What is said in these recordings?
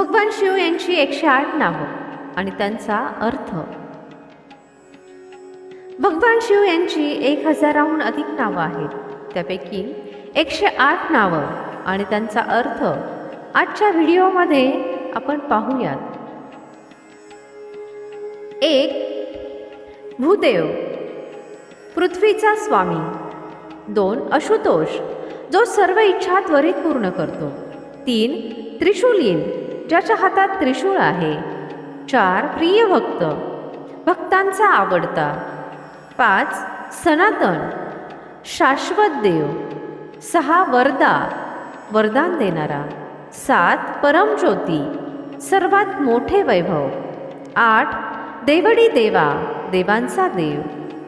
भगवान शिव यांची एकशे आठ नावं आणि त्यांचा अर्थ. भगवान शिव यांची एक हजाराहून अधिक नावं आहेत. त्यापैकी एकशे आठ नावं आणि त्यांचा अर्थ आजच्या व्हिडिओमध्ये आपण पाहूयात. एक भूदेव पृथ्वीचा स्वामी. दोन अशुतोष जो सर्व इच्छा त्वरित पूर्ण करतो. तीन त्रिशूलीन ज्याच्या हातात त्रिशूळ आहे. चार प्रिय भक्त. भक्तांचा आवडता. पाच सनातन. शाश्वत देव. सहा वरदा. वरदान देणारा. सात परमज्योती. सर्वात मोठे वैभव. आठ देवडी देवा. देवांचा देव.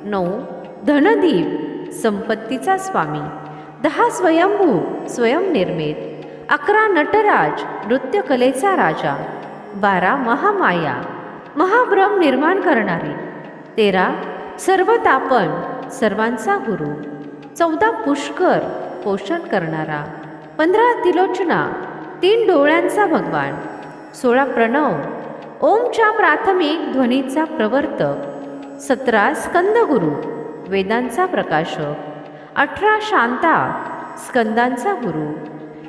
नऊ धनदीप. संपत्तीचा स्वामी. दहा स्वयंभू. स्वयंनिर्मित अकरा नटराज नृत्यकलेचा राजा बारा महामाया महाभ्रम निर्माण करणारी तेरा सर्वतापन सर्वांचा गुरु चौदा पुष्कर पोषण करणारा पंधरा तिलोचना तीन डोळ्यांचा भगवान सोळा प्रणव ओमच्या प्राथमिक ध्वनीचा प्रवर्तक सतरा स्कंदगुरु वेदांचा प्रकाशक अठरा शांता स्कंदांचा गुरु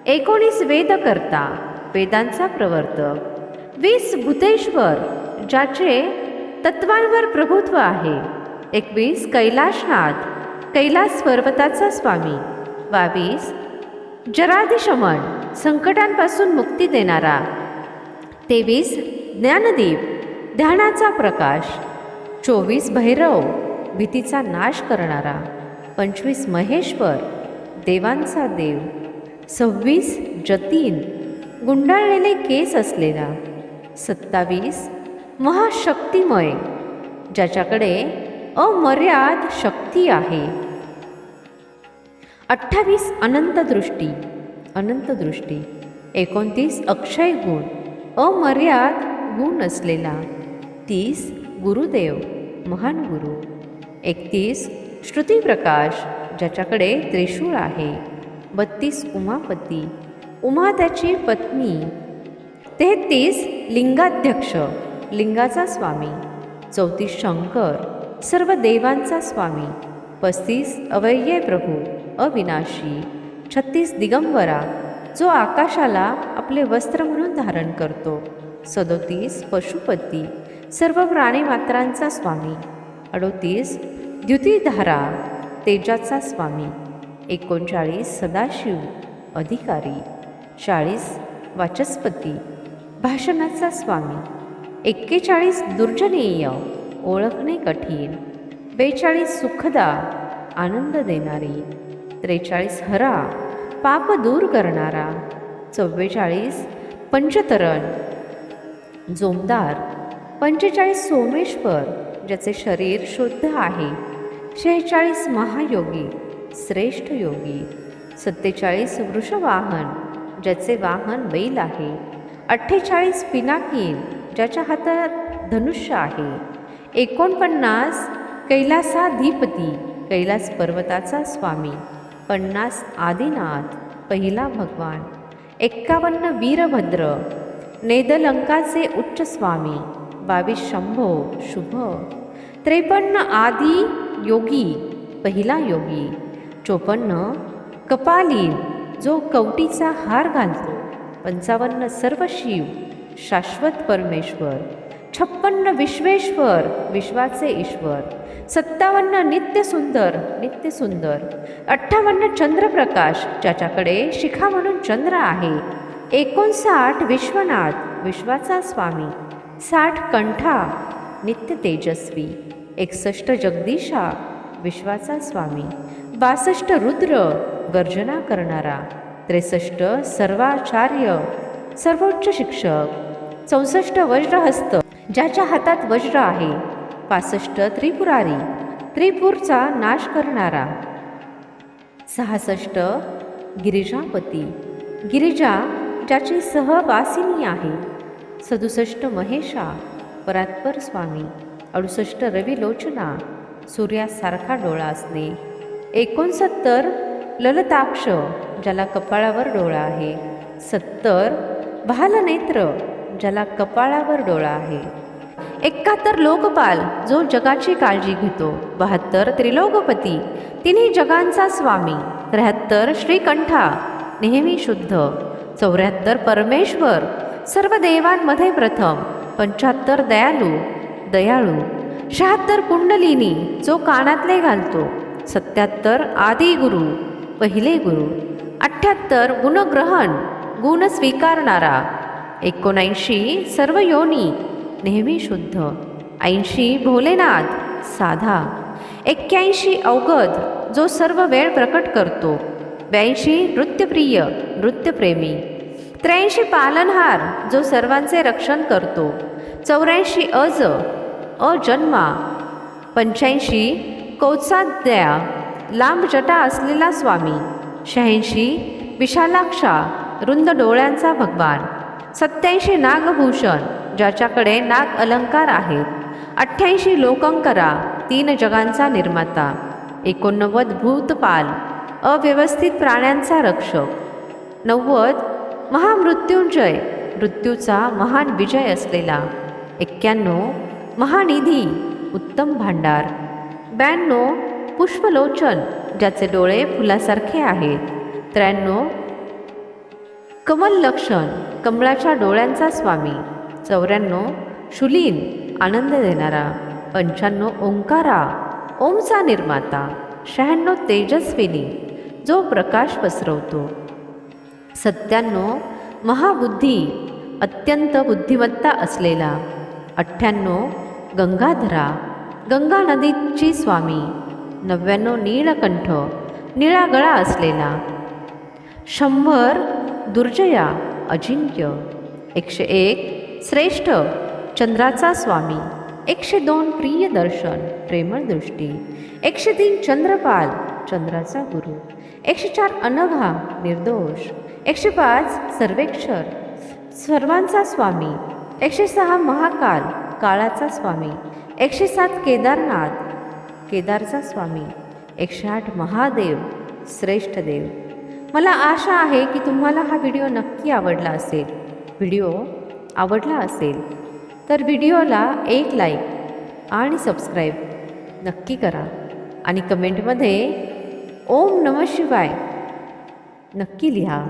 एकोणीस वेदकर्ता वेदांचा प्रवर्तक. वीस भूतेश्वर ज्याचे तत्वांवर प्रभुत्व आहे. एकवीस कैलाशनाथ कैलास पर्वताचा स्वामी. बावीस जरादिशमन संकटांपासून मुक्ती देणारा. तेवीस ज्ञानदीप ध्यानाचा प्रकाश. चोवीस भैरव भीतीचा नाश करणारा. पंचवीस महेश्वर देवांचा देव. सव्वीस जतीन. गुंडाळलेले केस असलेला. सत्तावीस महाशक्तिमय. ज्याच्याकडे अमर्याद शक्ती आहे. अठ्ठावीस अनंतदृष्टी अनंतदृष्टी एकोणतीस अक्षय गुण. अमर्याद गुण असलेला. तीस गुरुदेव. महान गुरु. एकतीस श्रुतीप्रकाश. ज्याच्याकडे त्रिशूळ आहे. बत्तीस उमापती उमा त्याची पत्नी. तेहतीस लिंगाध्यक्ष लिंगाचा स्वामी. चौतीस शंकर सर्व देवांचा स्वामी. पस्तीस अवय्य प्रभू अविनाशी. छत्तीस दिगंबरा जो आकाशाला आपले वस्त्र म्हणून धारण करतो. सदोतीस पशुपती सर्व प्राणीमात्रांचा स्वामी. अडोतीस द्युतीधारा तेजाचा स्वामी. एकोणचाळीस सदाशिव अधिकारी चाळीस वाचस्पती भाषणाचा स्वामी एक्केचाळीस दुर्जनेय ओळखणे कठीण बेचाळीस सुखदा आनंद देणारी त्रेचाळीस हरा पाप दूर करणारा चव्वेचाळीस पंचतरण जोमदार पंचेचाळीस सोमेश्वर ज्याचे शरीर शुद्ध आहे शेहेचाळीस महायोगी श्रेष्ठ योगी. सत्तेचाळीस वृषवाहन ज्याचे वाहन बैल आहे. अठ्ठेचाळीस पिनाकीन ज्याच्या हातात धनुष्य आहे. एकोणपन्नास कैलासाधिपती कैलास पर्वताचा स्वामी. पन्नास आदिनाथ पहिला भगवान. एक्कावन्न वीरभद्र नेदलंकाचे उच्च स्वामी. बावीस शंभो शुभ. त्रेपन्न आदि योगी पहिला योगी. चोपन्न कपाली जो कवटीचा हार घालतो. पंचावन्न सर्व शिव शाश्वत परमेश्वर. छप्पन्न विश्वेश्वर विश्वाचे ईश्वर. सत्तावन्न नित्य सुंदर नित्य सुंदर. अठ्ठावन्न चंद्रप्रकाश ज्याच्याकडे शिखा म्हणून चंद्र आहे. एकोणसाठ विश्वनाथ विश्वाचा स्वामी. साठ कंठा नित्य तेजस्वी. एकसष्ट जगदीशा विश्वाचा स्वामी. बासष्ट रुद्र गर्जना करणारा त्रेसष्ट सर्वाचार्य सर्वोच्च शिक्षक चौसष्ट वज्रहस्त ज्याच्या हातात वज्र आहे पासष्ट त्रिपुरारी त्रिपूरचा नाश करणारा. सहासष्ट गिरिजापती गिरिजा ज्याची सहवासिनी आहे सदुसष्ट महेशा परात्पर स्वामी अडुसष्ट रविलोचना सूर्यासारखा डोळा असणे. एकोणसत्तर ललताक्ष ज्याला कपाळावर डोळा आहे. सत्तर भालनेत्र ज्याला कपाळावर डोळा आहे. एकाहत्तर लोकपाल जो जगाची काळजी घेतो. बहात्तर त्रिलोकपती तिन्ही जगांचा स्वामी. त्र्याहत्तर श्रीकंठा नेहमी शुद्ध. चौऱ्याहत्तर परमेश्वर सर्व देवांमध्ये प्रथम. पंच्याहत्तर दयालू दयाळू. शहात्तर कुंडलिनी जो कानातले घालतो. सत्याहत्तर आदिगुरु पहिले गुरु अठ्ठ्याहत्तर गुणग्रहण गुण स्वीकारणारा एकोणऐंशी सर्व योनी नेहमी शुद्ध ऐंशी भोलेनाथ साधा एक्क्याऐंशी अवगध जो सर्व वेळ प्रकट करतो ब्याऐंशी नृत्यप्रिय नृत्यप्रेमी त्र्याऐंशी पालनहार जो सर्वांचे रक्षण करतो चौऱ्याऐंशी अज अजन्मा पंच्याऐंशी कौत्साद्या लांब जटा असलेला स्वामी शहाऐंशी विशालाक्षा रुंद डोळ्यांचा भगवान सत्याऐंशी नागभूषण ज्याच्याकडे नाग अलंकार आहेत अठ्ठ्याऐंशी लोकंकरा तीन जगांचा निर्माता एकोणनव्वद भूतपाल अव्यवस्थित प्राण्यांचा रक्षक नव्वद महामृत्युंजय मृत्यूचा महान विजय असलेला एक्क्याण्णव महानिधी उत्तम भांडार. ब्याण्णव पुष्पलोचन ज्याचे डोळे फुलासारखे आहेत. त्र्याण्णव कमल लक्षण कमळाच्या डोळ्यांचा स्वामी. चौऱ्याण्णव शुलीन आनंद देणारा. पंच्याण्णव ओंकारा ओमचा निर्माता. शहाण्णव तेजस्विनी जो प्रकाश पसरवतो. सत्त्याण्णव महाबुद्धी अत्यंत बुद्धिमत्ता असलेला. अठ्ठ्याण्णव गंगाधरा. गंगा नदीची स्वामी. नव्याण्णव नीळकंठ निळा गळा असलेला. शंभर दुर्जया अजिंक्य. एकशे एक श्रेष्ठ चंद्राचा स्वामी. एकशे दोन प्रिय दर्शन प्रेमळ दृष्टी. एकशे तीन चंद्रपाल चंद्राचा गुरु. एकशे चार अनघा निर्दोष. एकशे पाच सर्वेक्षर सर्वांचा स्वामी. एकशे सहा महाकाल काळाचा स्वामी. एकशे सात केदारनाथ केदारचा स्वामी एकशे आठ महादेव श्रेष्ठ देव. मला आशा आहे की तुम्हाला हा व्हिडिओ नक्की आवडला असेल. व्हिडिओ आवडला असेल तर व्हिडिओला एक लाईक आणि सबस्क्राईब नक्की करा आणि कमेंटमध्ये ओम नम शिवाय नक्की लिहा.